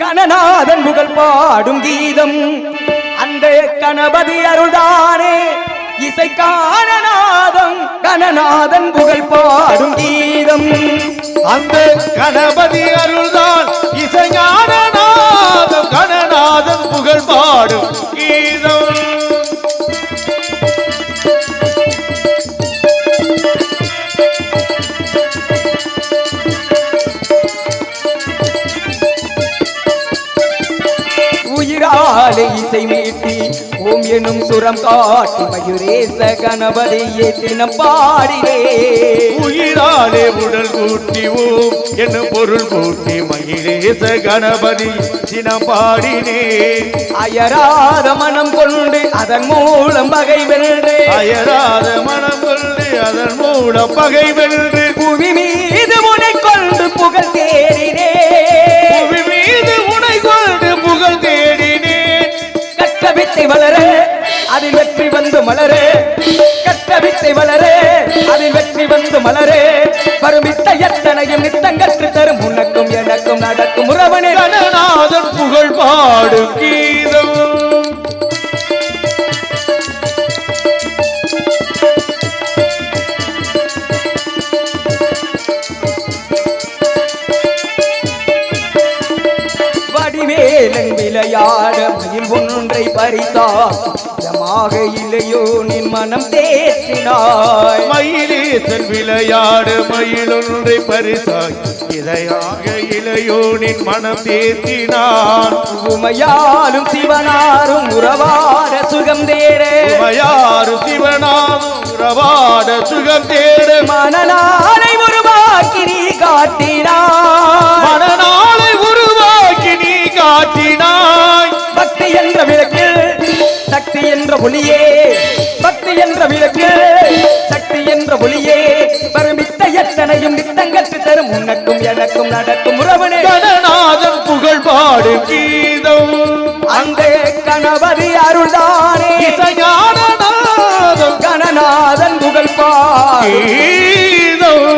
கணநாதன் புகழ் பாடும் கீதம். அந்த கணபதி அருள்தானே இசை காணநாதம். கணநாதன் புகழ் பாடும் கீதம். அந்த கணபதி அருள்தான் இசை உயிராலே இசை மீட்டி ஓம் எனும் சுரம் காட்டி மயூரேச கணபதி ஏற்றினம் பாடினே. உயிராலே உடல் கூட்டி ஓம் என்ன பொருள் கூட்டி மகிழேச கணபதி தினம் பாடினே. அயராத மனம் கொண்டு அதன் மூலம் பகை வென்று அயராத மனம் கொண்டு அதன் மூலம் பகை வென்று புவி அதில் வெற்றி வந்து மலர. கற்ற வித்தை வளர. அதில் வெற்றி வந்து மலர. வரும் வித்த எத்தனையும் நித்தம் கற்று தரும். உனக்கும் எனக்கும் நடக்கும் உறவனே. கணநாதன் புகழ் பாடும் கீதம். வடிவேலன் விளையாட மயில் ஒன்றை பறித்தாக இல்லையோ நின் மனம் தேற்றினாய். மயிலேசன் விளையாடு மயிலொன்றை பரிசாய். இதையாக இளையோனின் மனம் தேர்த்தினான் உமையாலும் சிவனாரும் உறவாட சுகம் தேட. உமையாறு சிவனாரும் உறவாட சுகம் தேட. மனநாளை உருவாக்கி நீ மனநாளை உருவாக்கி நீ என்ற ஒளியே பக்தி என்ற விளக்கில் சக்தி என்ற ஒளியே பரமித்த எத்தனையும் நித்தங்கற்று தரும். உனக்கும் எனக்கும் நடக்கும் உறவனே. கணநாதன் புகழ் பாடும் கீதம். அந்த கணபதி அருள்தானே. கணநாதன் புகழ் பாடு கீதம்.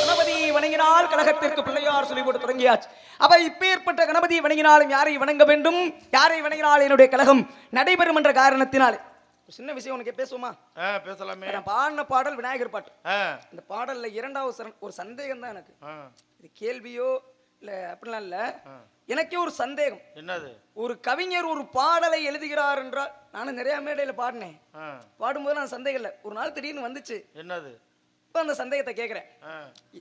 கணபதி வணங்கினால் கழகத்திற்கு பிள்ளையார் சொல்லி போட்டு தொடங்கியாச்சு. அப்ப இப்பேற்பட்ட கணபதி வணங்கினாலும் யாரை வணங்க வேண்டும்? யாரை வணங்கினால் என்னுடைய கழகம் நடைபெறும் என்ற காரணத்தினாலே. ஒரு சின்ன விஷயம் உனக்கு பேசுவோமா? பேசலாமே. நான் பாடின பாடல் விநாயகர் பாட்டு. இந்த பாடல்ல இரண்டாவது சரண் ஒரு சந்தேகம் தான் எனக்கு. இது கேள்வியோ இல்ல அப்படிலாம் இல்ல. எனக்கே ஒரு சந்தேகம். என்னது? ஒரு கவிஞர் ஒரு பாடலை எழுதுகிறார் என்றால் நானும் நிறைய மேடையில பாடினேன். பாடும்போது நான் சந்தேகம் இல்லை. ஒரு நாள் திடீர்னு வந்துச்சு. என்னது? இப்ப அந்த சந்தேகத்தை கேட்கிறேன்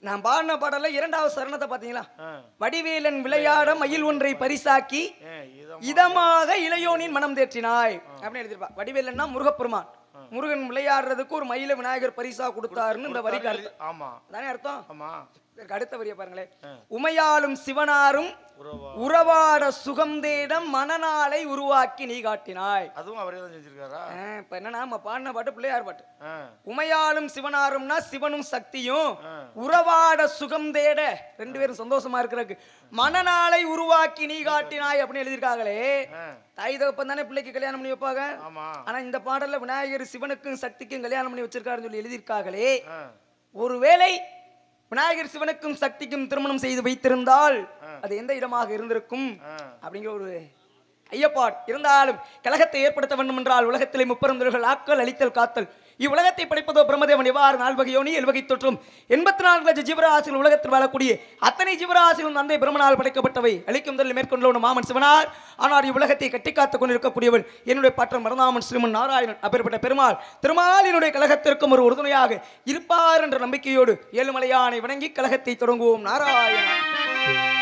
நான் பாடின பாடல்ல இரண்டாவது சரணத்தை பாத்தீங்களா? ஆ. வடிவேலன் விளையாட மயில் ஒன்றை பரிசாக்கி இதமாக இளையோனின் மனம் தேற்றினாய். அப்படின்னு எழுதிருப்பா வடிவேலன்னா முருகப்பெருமான். முருகன் விளையாடுறதுக்கு ஒரு மயில விநாயகர் பரிசா கொடுத்தாருன்னு இந்த அர்த்தம். ஆமா. தானே அர்த்தம்? ஆமா. இதற்கு அடுத்த வரியை பாருங்களேன். உமையாலும் சிவனாரும் உறவா. உறவாட சுகம் தேடம் மனநாளை உருவாக்கி நீ காட்டினாய். அதுவும் அவரே தான் செஞ்சிருக்காரா? இப்ப என்னன்னா நம்ம பாடின பாட்டு பிள்ளையார் பாட்டு. உமையாலும் சிவனாரும்னா சிவனும் சக்தியும். உறவாட சுகம் தேட. ரெண்டு பேரும் சந்தோஷமா இருக்கிறதுக்கு. மனநாளை உருவாக்கி நீ காட்டினாய் அப்படின்னு எழுதியிருக்காங்களே. தாய் தகப்பன் தானே பிள்ளைக்கு கல்யாணம் பண்ணி வைப்பாங்க. ஆனா இந்த பாடல்ல விநாயகர் சிவனுக்கும் சக்திக்கும் கல்யாணம் பண்ணி வச்சிருக்காருன்னு சொல்லி எழுதியிருக்காங்களே. ஒருவேளை விநாயகர் சிவனுக்கும் சக்திக்கும் திருமணம் செய்து வைத்திருந்தால் அது எந்த இடமாக இருந்திருக்கும். அப்படிங்கிற ஒரு ஐயப்பாட். இருந்தாலும் கழகத்தை ஏற்படுத்த வேண்டும் என்றால் உலகத்திலே முப்பெருந்தர்கள் ஆக்கல் அழித்தல் காத்தல். இவ்வுலகத்தை படைப்பதோ பிரம்மதேவன் எவ்வாறு நால்வகை யோனி எழுவகை தொற்றும்? எண்பத்தி நான்கு லட்சம் ஜீவராசிகள் உலகத்தில் வாழக்கூடிய அத்தனை ஜீவராசிகளும் தந்தை பிரம்மனால் படைக்கப்பட்டவை. அளிக்கும் தரில் மேற்கொண்டுள்ள மாமன் சிவனார். ஆனால் இவ்வுலகத்தை கட்டிக்காத்துக் கொண்டிருக்கக்கூடியவள் கொண்டிருக்கக்கூடியவன் என்னுடைய பற்றம் மருதாமன் ஸ்ரீமன் நாராயணன் அப்பேற்பட்ட பெருமாள். திருமாலினுடைய கழகத்திற்கும் ஒரு உறுதுணையாக இருப்பார் என்ற நம்பிக்கையோடு ஏழுமலையானை வணங்கி கழகத்தை தொடங்குவோம். நாராயணன்.